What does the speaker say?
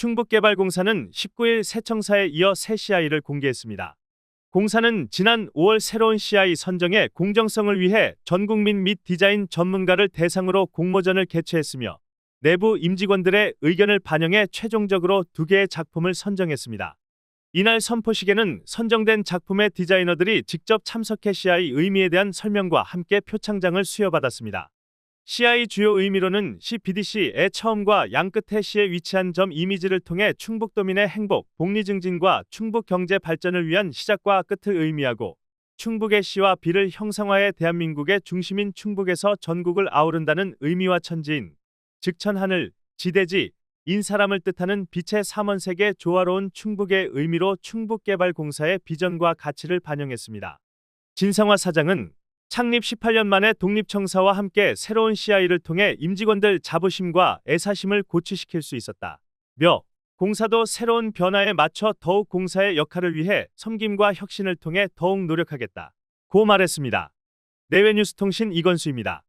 충북개발공사는 19일 새 청사에 이어 새 CI를 공개했습니다. 공사는 지난 5월 새로운 CI 선정의 공정성을 위해 전 국민 및 디자인 전문가를 대상으로 공모전을 개최했으며 내부 임직원들의 의견을 반영해 최종적으로 두 개의 작품을 선정했습니다. 이날 선포식에는 선정된 작품의 디자이너들이 직접 참석해 CI 의미에 대한 설명과 함께 표창장을 수여받았습니다. CI 주요 의미로는 CBDC의 처음과 양끝의 시에 위치한 점 이미지를 통해 충북도민의 행복, 복리 증진과 충북 경제 발전을 위한 시작과 끝을 의미하고 충북의 시와 비를 형상화해 대한민국의 중심인 충북에서 전국을 아우른다는 의미와 천지인 즉 천하늘, 지대지, 인 사람을 뜻하는 빛의 삼원색의 조화로운 충북의 의미로 충북개발공사의 비전과 가치를 반영했습니다. 진성화 사장은 창립 18년 만에 독립청사와 함께 새로운 CI를 통해 임직원들 자부심과 애사심을 고취시킬 수 있었다. 며 공사도 새로운 변화에 맞춰 더욱 공사의 역할을 위해 섬김과 혁신을 통해 더욱 노력하겠다. 고 말했습니다. 내외뉴스통신 이건수입니다.